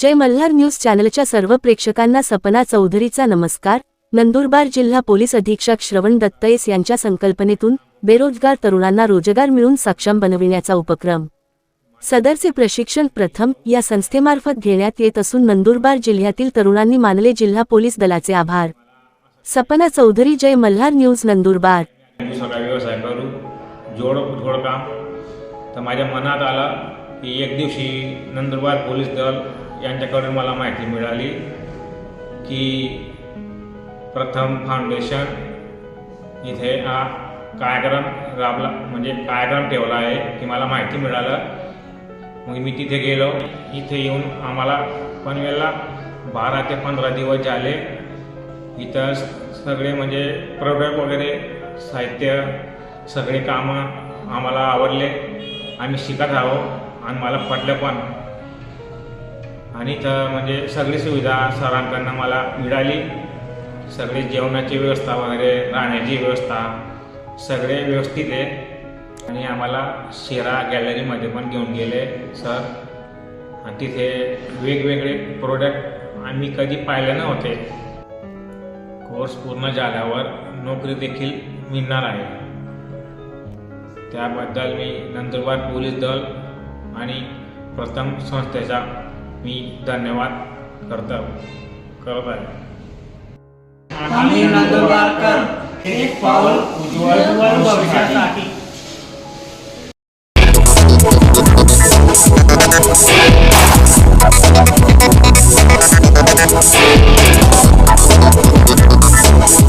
जय Malhar news चॅनलच्या सर्व प्रेक्षकांना सपना चौधरीचा नमस्कार. नंदुरबार जिल्हा पोलीस अधीक्षक श्रवण दत्तयस यांच्या संकल्पनेतून बेरोजगार तरुणांना रोजगार मिळून सक्षम बनविण्याचा उपक्रम. सदरचे प्रशिक्षण प्रथम या संस्थेमार्फत घेण्यात येत असून नंदुरबार जिल्ह्यातील तरुणांनी मानले जिल्हा पोलीस दलाचे आभार. सपना चौधरी जय मल्हार न्यूज नंदुरबार. व्यवसाय करू जोड तर माझ्या मनात आला की एक दिवशी नंदुरबार पोलीस दल यांच्याकडून मला माहिती मिळाली की प्रथम फाउंडेशन इथे हा कार्यक्रम राबला म्हणजे कार्यक्रम ठेवला आहे की मला माहिती मिळालं. मग मी तिथे गेलो. इथे येऊन आम्हाला पनवेलला बारा ते पंधरा दिवस झाले. इथं सगळे म्हणजे प्रोडक्ट वगैरे साहित्य सगळे कामं आम्हाला आवडले आम्ही शिकत आहोत आणि मला पटलं पण आणि तर म्हणजे सगळी सुविधा सरांकडनं मला मिळाली. सगळी जेवणाची व्यवस्था वगैरे राहण्याची व्यवस्था सगळे व्यवस्थित आहे. आणि आम्हाला शिरा गॅलरीमध्ये पण घेऊन गेले सर. आणि तिथे वेगवेगळे प्रोडक्ट आम्ही कधी पाहिले नव्हते. कोर्स पूर्ण झाल्यावर नोकरी देखील मिळणार आहे. त्याबद्दल मी नंदुरबार पोलीस दल आणि प्रथम संस्थेचा मी धन्यवाद करतो. करत आहे आम्ही नंदुरबारकर एक पाऊल उज्ज्वल भविष्यासाठी.